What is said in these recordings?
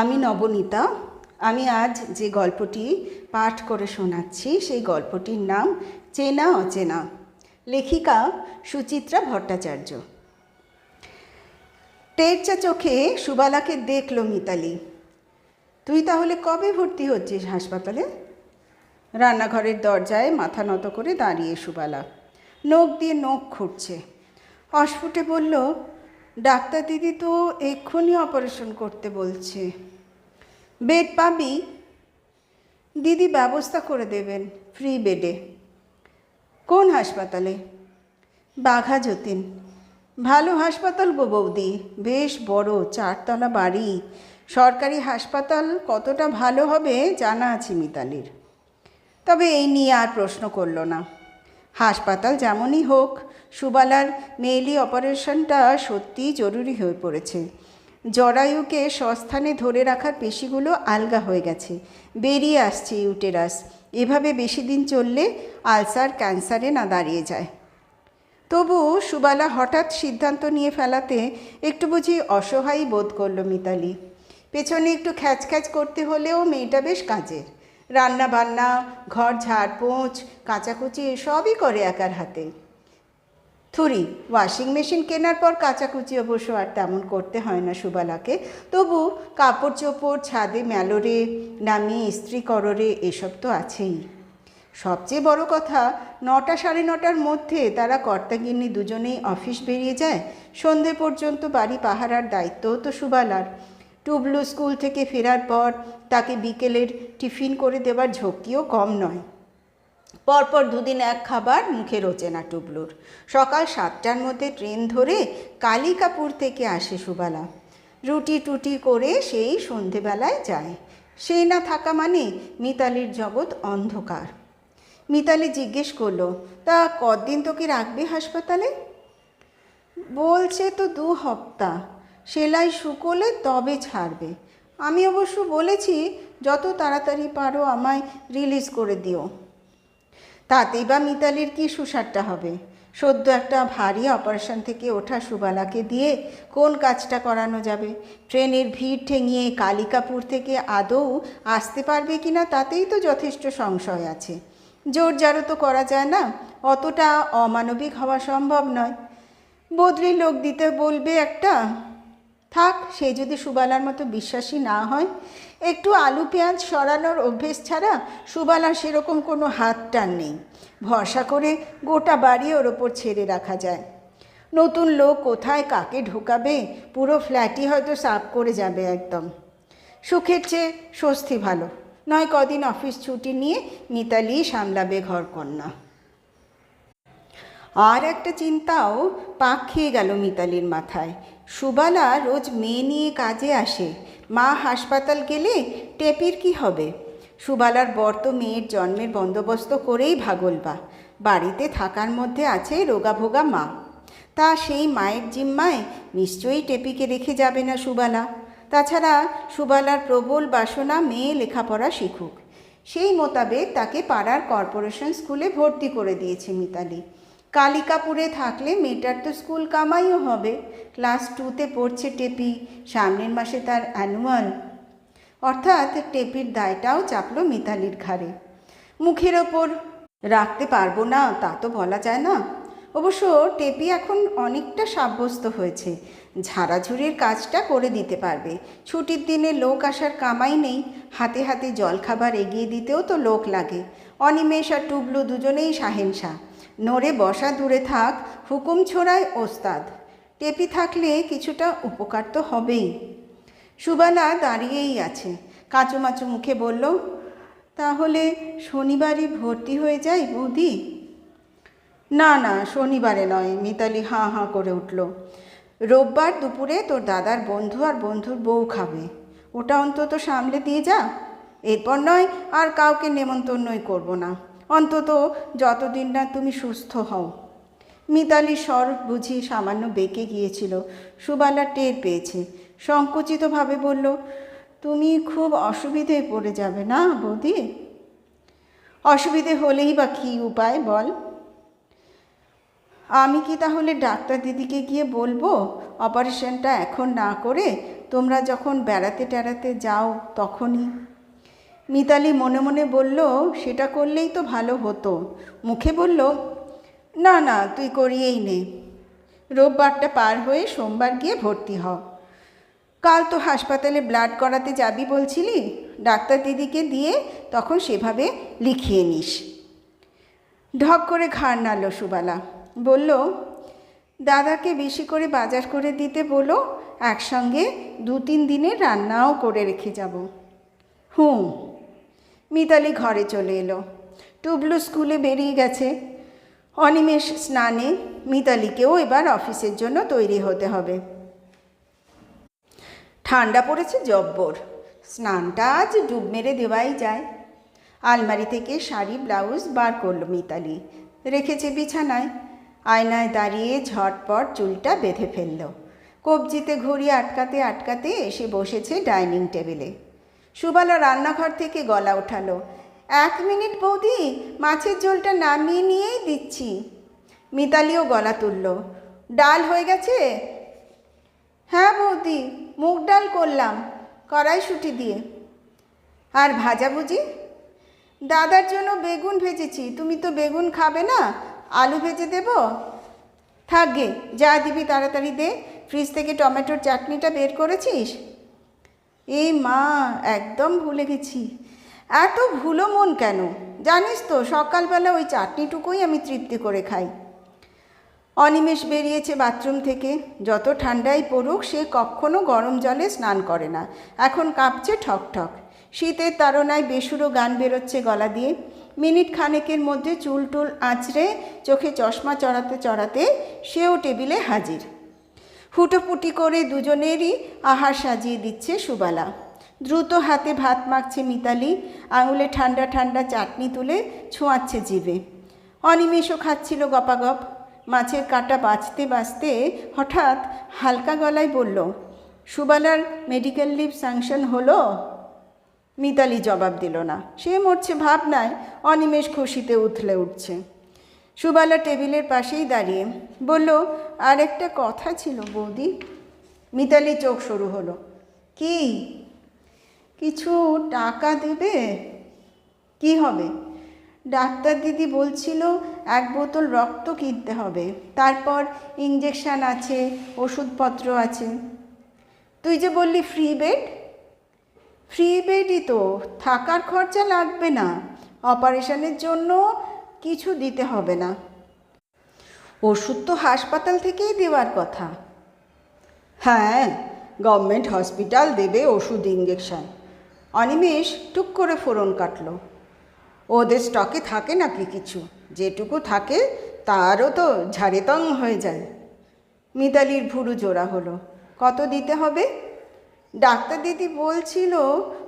আমি নবনীতা, আমি আজ যে গল্পটি পাঠ করে শোনাচ্ছি সেই গল্পটির নাম চেনা অচেনা। লেখিকা সুচিত্রা ভট্টাচার্য। টেরচা চোখে সুবালাকে দেখল মিতালি। তুই তাহলে কবে ভর্তি হচ্ছিস হাসপাতালে? রান্নাঘরের দরজায় মাথা নত করে দাঁড়িয়ে সুবালা। নখ দিয়ে নখ খুঁটছে অস্ফুটে বলল ডাক্তার দিদি তো এক্ষুনি অপারেশন করতে বলছে। বেড পাবি? দিদি ব্যবস্থা করে দেবেন ফ্রি বেডে কোন হাসপাতালে? বাঘা যতীন। ভালো হাসপাতাল গো বৌদি, বেশ বড়, চারতলা বাড়ি। সরকারি হাসপাতাল কতটা ভালো হবে জানা আছে মিতালির। তবে এই নিয়ে আর প্রশ্ন করল না। হাসপাতাল যেমনই হোক সুবালার মেইলি অপারেশনটা সত্যিই জরুরি হয়ে পড়েছে। জরায়ুকে সস্থানে ধরে রাখার পেশিগুলো আলগা হয়ে গেছে। বেরিয়ে আসছে ইউটেরাস। এভাবে বেশি দিন চললে আলসার ক্যান্সারে না দাঁড়িয়ে যায়। তবু সুবালা হঠাৎ সিদ্ধান্ত নিয়ে ফেলাতে একটু বুঝি অসহায়ই বোধ করল মিতালি। পেছনে একটু খ্যাচ খ্যাচ করতে হলেও মেয়েটা বেশ কাজের। রান্না বান্না ঘর ঝাড়পোঁছ কাচাকুচি সবই করে একার হাতে। থুরি ওয়াশিং মেশিন কেনার পর কাচাকুচি অবশ্য আর তেমন করতে হয় না সুবালাকে। তবু কাপড় চোপড়, ছাদে মেলোরে নামিয়ে ইস্ত্রি কররে, এসব তো আছেই। সবচেয়ে বড় কথা, নটা সাড়ে নটার মধ্যে তারা কর্তাগিন্নি দুজনেই অফিস বেরিয়ে যায়। সন্ধে পর্যন্ত বাড়ি পাহারার দায়িত্বও তো সুবালার। টুবলু স্কুল থেকে ফেরার পর তাকে বিকেলের টিফিন করে দেওয়ার ঝক্কিও কম নয়। পরপর দুদিন এক খাবার মুখে রোচে না টুবলুর। সকাল সাতটার মধ্যে ট্রেন ধরে কালিকাপুর থেকে আসে সুবালা। রুটি টুটি করে সেই সন্ধেবেলায় যায়। সেই না থাকা মানে মিতালির জগৎ অন্ধকার। মিতালি জিজ্ঞেস করল, তা কদিন তোকে রাখবে হাসপাতালে? বলছে তো দু হপ্তা। সেলাই শুকোলে তবে ছাড়বে। আমি অবশ্য বলেছি, যত তাড়াতাড়ি পারো আমায় রিলিজ করে দিও। তাতেই বা মিতালির কী সুসারটা হবে? সদ্য একটা ভারী অপারেশন থেকে ওঠা সুবালাকে দিয়ে কোন কাজটা করানো যাবে? ট্রেনের ভিড় ঠেঙিয়ে কালিকাপুর থেকে আদৌ আসতে পারবে কি না তাতেই তো যথেষ্ট সংশয় আছে। জোর জারো তো করা যায় না, অতটা অমানবিক হওয়া সম্ভব নয়। বদলি লোক দিতে বলবে একটা থাক, সে যদি সুবালার মতো বিশ্বাসী না হয়, একটু আলু পেঁয়াজ সরানোর অভ্যেস ছাড়া সুবালার সেরকম কোনো হাত টান নেই। ভরসা করে গোটা বাড়ি ওর ওপর ছেড়ে রাখা যায়। নতুন লোক কোথায়, কাকে ঢোকাবে, পুরো ফ্ল্যাটই হয়তো সাফ করে যাবে একদম। সুখের চেয়ে স্বস্তি ভালো। নয় কদিন অফিস ছুটি নিয়ে মিতালি সামলাবে ঘরকন্যা আর একটা চিন্তাও পাক খেয়ে গেল মিতালির মাথায়। সুবালা রোজ মেয়ে নিয়ে কাজে আসে। মা হাসপাতাল গেলে টেপির কি হবে? সুবালার বর তো মেয়ের জন্মের বন্দোবস্ত করেই ভাগলবা বাড়িতে থাকার মধ্যে আছে রোগাভোগা মা। তা সেই মায়ের জিম্মায় নিশ্চয়ই টেপিকে রেখে যাবে না সুবালা। তাছাড়া সুবালার প্রবল বাসনা মেয়ে লেখাপড়া শিখুক। সেই মোতাবেক তাকে পাড়ার কর্পোরেশন স্কুলে ভর্তি করে দিয়েছে মিতালি। কালিকাপুরে থাকলে মেয়েটার তো স্কুল কামাইও হবে। ক্লাস টুতে পড়ছে টেপি, সামনের মাসে তার অ্যানুয়াল। অর্থাৎ টেপির দায়টাও চাপলো মিতালির ঘাড়ে। মুখের ওপর, রাখতে পারব না, তা তো বলা যায় না। অবশ্য টেপি এখন অনেকটা সাব্যস্ত হয়েছে। ঝাড়াঝুড়ির কাজটা করে দিতে পারবে। ছুটির দিনে লোক আসার কামাই নেই। হাতে হাতে জলখাবার এগিয়ে দিতেও তো লোক লাগে। অনিমেষ আর টুবলু দুজনেই সাহেনশা নড়ে বসা দূরে থাক, হুকুম ছোড়ায় ওস্তাদ। টেপি থাকলে কিছুটা উপকার তো হবেই। সুবালা দাঁড়িয়েই আছে। কাঁচুমাচু মুখে বলল, তাহলে শনিবারই ভর্তি হয়ে যাই বৌদি না না, শনিবারে নয়, মিতালি হাঁ হাঁ করে উঠল। রোববার দুপুরে তোর দাদার বন্ধু আর বন্ধুর বউ খাবে। ওটা অন্তত সামলে দিয়ে যা। এরপর নয়, আর কাউকে নেমন্তন্নই করব না। অন্তত যতদিন না তুমি সুস্থ হও। মিতালি স্বর বুঝি সামান্য বেঁকে গিয়েছিল। সুবালা টের পেয়েছে। সংকুচিতভাবে বলল, তুমি খুব অসুবিধেয় পড়ে যাবে না, বৌদি? অসুবিধে হলেই বা কী উপায় বল? আমি কি তাহলে ডাক্তার দিদিকে গিয়ে বলব? অপারেশনটা এখন না করে তোমরা যখন বেড়াতে টেড়াতে যাও তখনই মিতালি মনে মনে বলল, সেটা করলেই তো ভালো হতো। মুখে বলল, না না, তুই করিয়েই নে। রোববারটা পার হয়ে সোমবার গিয়ে ভর্তি হ। কাল তো হাসপাতালে ব্লাড করাতে যাবি বলছিলি? ডাক্তার দিদিকে দিয়ে তখন সেভাবে লিখিয়ে নিস। ঢক করে ঘাড় নাড়ল সুবালা। বলল, দাদাকে বেশি করে বাজার করে দিতে বলো, একসঙ্গে দু তিন দিনের রান্নাও করে রেখে যাব। হুম। মিতালি ঘরে চলে এলো। টুবলু স্কুলে বেরিয়ে গেছে। অনিমেষ স্নানে মিতালিকেও এবার অফিসের জন্য তৈরি হতে হবে। ঠান্ডা পড়েছে জব্বর। স্নানটা আজ ডুব মেরে দেওয়াই যায়। আলমারি থেকে শাড়ি, ব্লাউজ বার করল মিতালি। রেখেছে বিছানায়। আয়নায় দাঁড়িয়ে ঝটপট চুলটা বেঁধে ফেলল। কবজিতে ঘড়ি আটকাতে আটকাতে এসে বসেছে ডাইনিং টেবিলে। সুবালা রান্নাঘর থেকে গলা ওঠালো এক মিনিট বৌদি, মাছের ঝোলটা নামিয়ে নিয়েই দিচ্ছি। মিতালিও গলা তুলল। ডাল হয়ে গেছে? হ্যাঁ বৌদি, মুগ ডাল করলাম, কড়াইশুঁটি দিয়ে। আর ভাজাভুজি দাদার জন্য বেগুন ভেজেছি, তুমি তো বেগুন খাবে না, আলু ভেজে দেব? থাকগে যা দিবি তাড়াতাড়ি দে, ফ্রিজ থেকে টমেটোর চাটনিটা বের করেছিস? এই মা, একদম ভুলে গেছি। এত ভুলো মন কেন? জানিস তো, সকালবেলা ওই চাটনিটুকুই আমি তৃপ্তি করে খাই। অনিমেষ বেরিয়েছে বাথরুম থেকে। যত ঠান্ডাই পড়ুক, সে কখনো গরম জলে স্নান করে না। এখন কাঁপছে ঠক ঠক। শীতের তাড়নায় বেসুরো গান বেরোচ্ছে গলা দিয়ে। মিনিট খানেকের মধ্যে চুল টুল আঁচড়ে চোখে চশমা চড়াতে চড়াতে সেও টেবিলে হাজির। ফুটোপুটি করে দুজনেরই আহার সাজিয়ে দিচ্ছে সুবালা। দ্রুত হাতে ভাত মাখছে মিতালি, আঙুলে ঠান্ডা ঠান্ডা চাটনি তুলে ছোঁয়াচ্ছে জিভে। অনিমেষও খাচ্ছিল গপাগপ। মাছের কাঁটা বাঁচতে বাঁচতে হঠাৎ হালকা গলায় বলল, সুবালার মেডিকেল লিভ স্যাংশন হলো? মিতালি জবাব দিল না। সে মরছে ভাবনায় অনিমেষ খুশিতে উথলে উঠছে। সুবালা টেবিলের পাশেই দাঁড়িয়ে বলল আর একটা কথা ছিল বৌদি। মিতালি চোখ শুরু হলো। কি? কিছু টাকা দেবে? কি হবে? ডাক্তার দিদি বলছিল, এক বোতল রক্ত কিনতে হবে। তারপর ইঞ্জেকশান আছে, ওষুধপত্র আছে। তুই যে বললি ফ্রি বেড? ফ্রি বেডই তো। থাকার খরচা লাগবে না। অপারেশনের জন্য কিছু দিতে হবে না। ওষুধ তো হাসপাতাল থেকেই দেওয়ার কথা। হ্যাঁ গভর্নমেন্ট হসপিটাল দেবে ওষুধ ইঞ্জেকশন অনিমেষ টুক করে ফোরন কাটলো। ওদের স্টকে থাকে নাকি কিছু? যেটুকু থাকে, তারও তো ঝাড়েতং হয়ে যায়। মিতালির ভুরু জোড়া হলো। কত দিতে হবে? ডাক্তার দিদি বলছিল,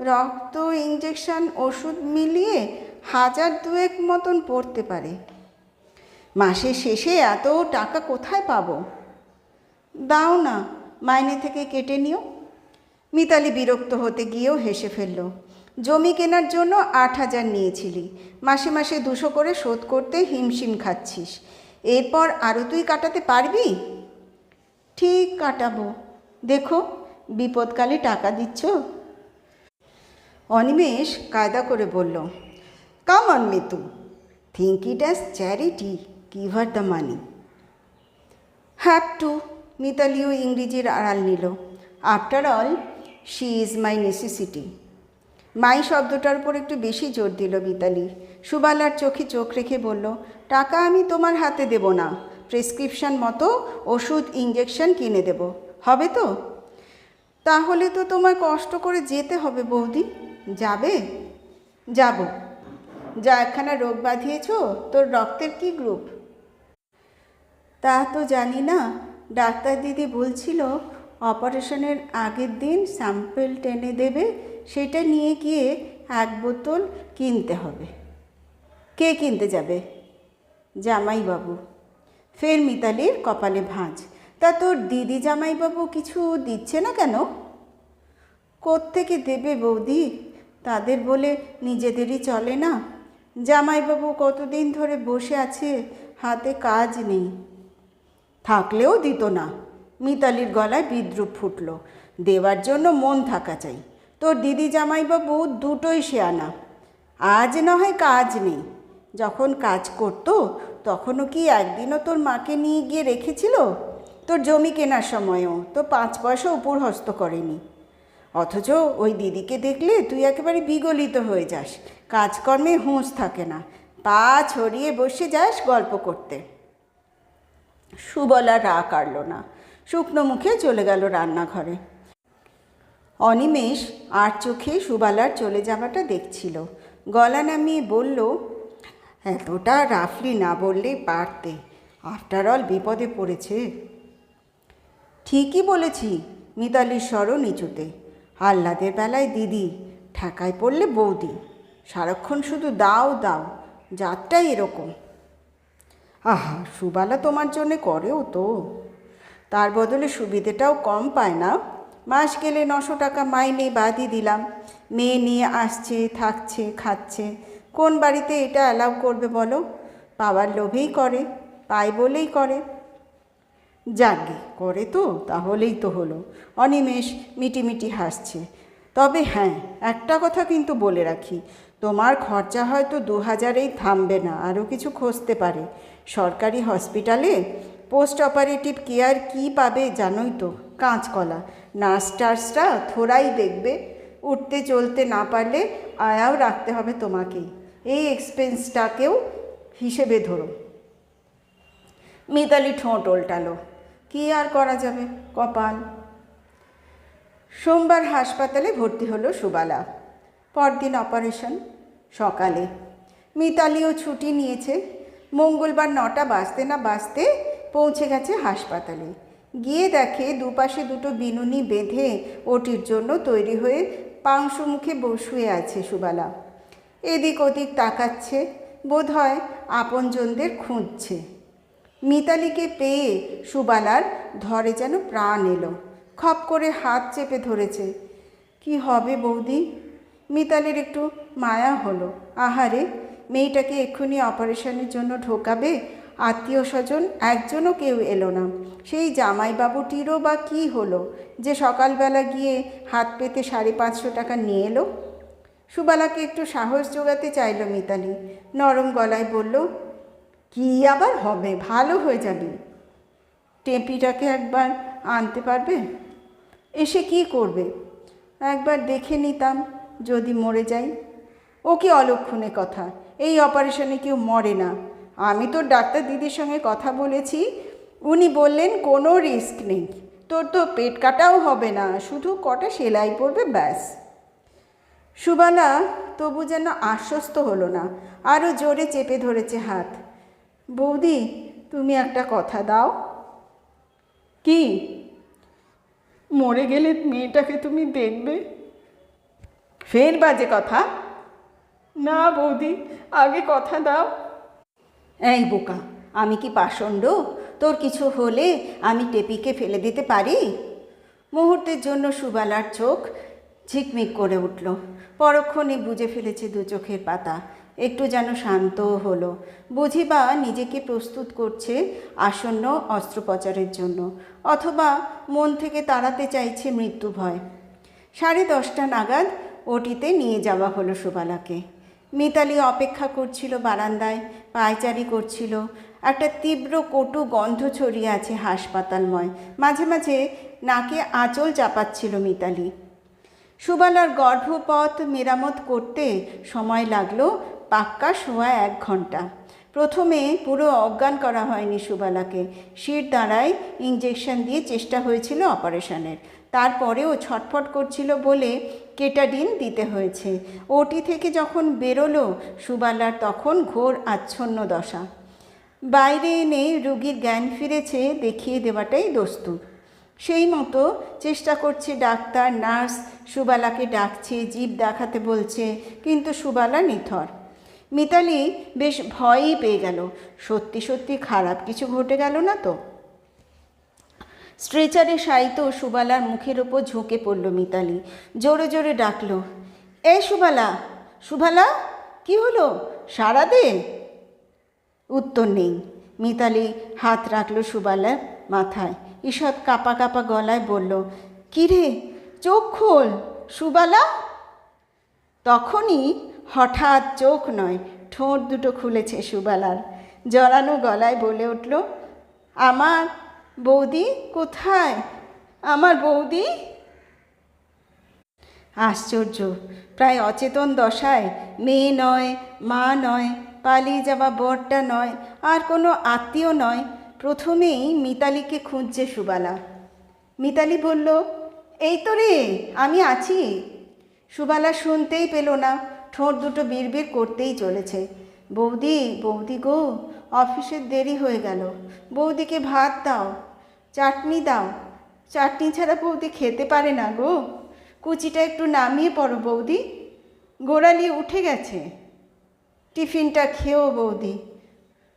রক্ত ইঞ্জেকশন ওষুধ মিলিয়ে হাজার দুয়েক মতন পড়তে পারে। মাসের শেষে এত টাকা কোথায় পাবো? দাও না, মাইনে থেকে কেটে নিও। মিতালি বিরক্ত হতে গিয়েও হেসে ফেলল, জমি কেনার জন্য আট হাজার নিয়েছিলি, মাসে মাসে দুশো করে শোধ করতে হিমশিম খাচ্ছিস, এরপর আরও তুই কাটাতে পারবি? ঠিক কাটাবো, দেখো, বিপদকালে টাকা দিচ্ছ? অনিমেষ কায়দা করে বলল come on Mitu think it as charity give her the money have to মিতালিও ইংরেজির আড়াল নিল after all she is my necessity my শব্দটার উপর একটু বেশি জোর দিল মিতালি সুবালার চোখে চোখ রেখে বলল টাকা আমি তোমার হাতে দেব না প্রেসক্রিপশন মতো ওষুধ ইঞ্জেকশন কিনে দেব হবে তো? তাহলে তো তোমার কষ্ট করে যেতে হবে বৌদি। যাবে? যাব। যা একখানা রোগ বাঁধিয়েছ, তোর রক্তের কি গ্রুপ? তা তো জানি না, ডাক্তার দিদি বলছিল, অপারেশনের আগের দিন স্যাম্পেল টেনে দেবে, সেটা নিয়ে গিয়ে এক বোতল কিনতে হবে। কে কিনতে যাবে? জামাইবাবু। ফের মিতালির কপালে ভাঁজ। তা তোর দিদি জামাইবাবু কিছু দিচ্ছে না কেন? কোত্থেকে দেবে বৌদি? তাদের বলে নিজেদেরই চলে না। জামাইবাবু কতদিন ধরে বসে আছে, হাতে কাজ নেই। থাকলেও দিত না। মিতালির গলায় বিদ্রুপ ফুটল। দেওয়ার জন্য মন থাকা চাই। তোর দিদি জামাইবাবু দুটোই সে আনা। আজ না হয় কাজ নেই। যখন কাজ করতো, তখনও কি একদিনও তোর মাকে নিয়ে গিয়ে রেখেছিল? তোর জমি কেনার সময়ও। তো পাঁচ পয়সা উপর হস্ত করেনি। অথচ ওই দিদিকে দেখলে তুই একেবারে বিগলিত হয়ে যাস। কাজকর্মে হুঁশ থাকে না। পা ছড়িয়ে বসে যাস গল্প করতে। সুবলা রা কাড়ল না। শুকনো মুখে চলে গেল রান্নাঘরে। অনিমেষ আর চোখে সুবালার চলে যাওয়াটা দেখছিল। গলা নামিয়ে বলল, এতটা রাফলি না বললেই পারতে। আফটার অল বিপদে পড়েছে। ঠিকই বলেছি, মিতালির স্বরও নিচুতে। আহ্লাদের বেলায় দিদি ঠেকায় পড়লে বৌদি। সারাক্ষণ শুধু দাও দাও, জাতটাই এরকম। আহা, সুবালা তোমার জন্যে করেও তো। তার বদলে সুবিধেটাও কম পায় না। মাস গেলে নশো টাকা মাইনে বাদই দিলাম। মেয়ে নিয়ে আসছে, থাকছে, খাচ্ছে। কোন বাড়িতে এটা অ্যালাউ করবে বলো? পাওয়ার লোভেই করে, পায় বলেই করে। যাকে করে তো, তাহলেই তো হলো। অনিমেষ মিটিমিটি হাসছে। তবে হ্যাঁ একটা কথা কিন্তু বলে রাখি, তোমার খরচা হয়তো দু হাজারেই থামবে না, আরও কিছু খুঁজতে পারে। সরকারি হসপিটালে পোস্ট অপারেটিভ কেয়ার কি পাবে জানোই তো, কাঁচকলা। নার্স টার্সরা থোড়াই দেখবে, উঠতে চলতে না পারলে আয়াও রাখতে হবে তোমাকেই। এই এক্সপেন্সটাকেও হিসেবে ধরো। মিতালি ঠোঁট ওল্টালো। কি আর করা যাবে? কপাল। সোমবার হাসপাতালে ভর্তি হলো সুবালা। পরদিন অপারেশন, সকালে। মিতালিও ছুটি নিয়েছে। মঙ্গলবার নটা বাজতে না বাজতে পৌঁছে গেছে হাসপাতালে। গিয়ে দেখে দুপাশে দুটো বিনুনি বেঁধে ওটির জন্য তৈরি হয়ে পাংশু মুখে বসুয়ে আছে সুবালা। এদিক ওদিক তাকাচ্ছে, বোধহয় আপনজনদের খুঁজছে। মিতালিকে পেয়ে সুবালার ধরে যেন প্রাণ এলো। খপ করে হাত চেপে ধরেছে। কি হবে বৌদি? মিতালির একটু মায়া হলো। আহারে, মেয়েটাকে এক্ষুনি অপারেশনের জন্য ঢোকাবে? আত্মীয় স্বজন একজনও কেউ এলো না। সেই জামাইবাবুটিরও বা কি হলো? যে সকালবেলা গিয়ে হাত পেতে সাড়ে পাঁচশো টাকা নিয়ে এলো? সুবালাকে একটু সাহস জোগাতে চাইল মিতালি। নরম গলায় বলল কি আবার হবে? ভালো হয়ে যাবে। টেপিটাকে একবার আনতে পারবে? এসে কি করবে? একবার দেখে নিতাম, যদি মরে যাই। ও কি অলক্ষণে কথা? এই অপারেশনে কেউ মরে না। আমি তো ডাক্তার দিদির সঙ্গে কথা বলেছি। উনি বললেন, কোনো রিস্ক নেই। তোর তো পেট কাটাও হবে না। শুধু কটা সেলাই পড়বে ব্যাস। সুবালা তবু যেন আশ্বস্ত হলো না। আরও জোরে চেপে ধরেছে হাত। বৌদি, তুমি একটা কথা দাও। কি? মরে গেলে মেয়েটাকে তুমি দেখবে? ফের বাজে কথা। না বৌদি, আগে কথা দাও। এই বোকা, আমি কি পাষণ্ড? তোর কিছু হলে আমি টেপিকে ফেলে দিতে পারি? মুহূর্তের জন্য সুবালার চোখ ঝিকমিক করে উঠল। পরক্ষণে বুঝে ফেলেছে দু চোখের পাতা। একটু যেন শান্ত হলো। বুঝি বা নিজেকে প্রস্তুত করছে আসন্ন অস্ত্রোপচারের জন্য, অথবা মন থেকে তাড়াতে চাইছে মৃত্যু ভয়। সাড়ে দশটা নাগাদ ওটিতে নিয়ে যাওয়া হলো সুবালাকে মিতালি অপেক্ষা করছিল বারান্দায়, পায়চারি করছিল। একটা তীব্র কটু গন্ধ ছড়িয়ে আছে হাসপাতালময়। মাঝে মাঝে নাকে আঁচল চাপাচ্ছিল মিতালি। সুবালার গর্ভপথ মেরামত করতে সময় লাগল পাক্কা সোয়া এক ঘণ্টা। প্রথমে পুরো অজ্ঞান করা হয়নি সুবালাকে। শির দ্বারায় ইঞ্জেকশন দিয়ে চেষ্টা হয়েছিল অপারেশনের। তারপরেও ছটফট করছিল বলে কেটাডিন দিতে হয়েছে। ওটি থেকে যখন বেরোলো, সুবালার তখন ঘোর আচ্ছন্ন দশা। বাইরে এনে রুগীর জ্ঞান ফিরেছে দেখিয়ে দেওয়াটাই দস্তুর সেই মতো চেষ্টা করছে ডাক্তার, নার্স, সুবালাকে ডাকছে, জীব দেখাতে বলছে, কিন্তু সুবালা নিথর। মিতালি বেশ ভয়ই পেয়ে গেল। সত্যি সত্যি খারাপ কিছু ঘটে গেল না তো? স্ট্রেচারে শায়িত সুবালার মুখের ওপর ঝুঁকে পড়ল মিতালি। জোরে জোরে ডাকলো, এ সুবালা সুবালা, কি হলো? সারা দে উত্তর নেই। মিতালি হাত রাখল সুবালার মাথায়। ঈষৎ কাপা কাপা গলায় বলল, কিরে, চোখ খোল, সুবালা? তখনই হঠাৎ চোখ নয়, ঠোঁট দুটো খুলেছে সুবালার। জড়ানো গলায় বলে উঠল, আমার বৌদি কোথায়? আমার বৌদি? আশ্চর্য, প্রায় অচেতন দশায়। মেয়ে নয়, মা নয়, পালিয়ে যাওয়া বরটা নয়, আর কোনো আত্মীয় নয়। প্রথমেই মিতালিকে খুঁজছে সুবালা। মিতালি বলল, এই তো রে, আমি আছি। সুবালা শুনতেই পেল না। ঠোঁট দুটো বিড়বিড় করতেই চলেছে। বৌদি বৌদি গো, অফিসের দেরি হয়ে গেল। বৌদিকে ভাত দাও, চাটনি দাও। চাটনি ছাড়া বৌদি খেতে পারে না গো। কুচিটা একটু নামিয়ে পড়ো বৌদি। গোড়ালি উঠে গেছে। টিফিনটা খেও বৌদি।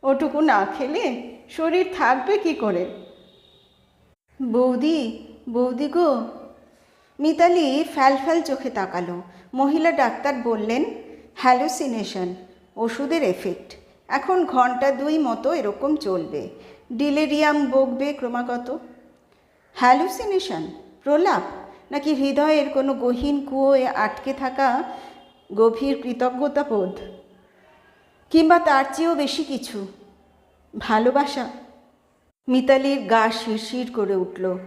ওটুকু না খেলে শরীর থাকবে কি করে? বৌদি বৌদি গো মিতালি ফ্যাল ফ্যাল চোখে তাকালো। মহিলা ডাক্তার বললেন, হ্যালুসিনেশন, ওষুধের এফেক্ট। এখন ঘণ্টা দুই মতো এরকম চলবে। ডিলেরিয়াম বকবে ক্রমাগত? হ্যালুসিনেশন? প্রলাপ? নাকি হৃদয়ের কোনো গহীন কুয়োয় আটকে থাকা গভীর কৃতজ্ঞতাবোধ কিংবা তার চেয়েও বেশি কিছু? ভালোবাসা? মিতালির গা শিরশির করে উঠল।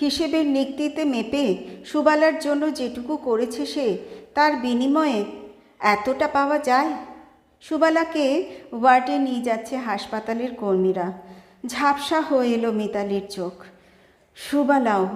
হিসেবের নিক্তিতে মেপে সুবালার জন্য যেটুকু করেছে সে, তার বিনিময়ে এতটা পাওয়া যায়? সুবালাকে ওয়ার্ডে নিয়ে যাচ্ছে হাসপাতালের কর্মীরা। ঝাপসা হয়ে এলো মিতালির চোখ। সুবালাও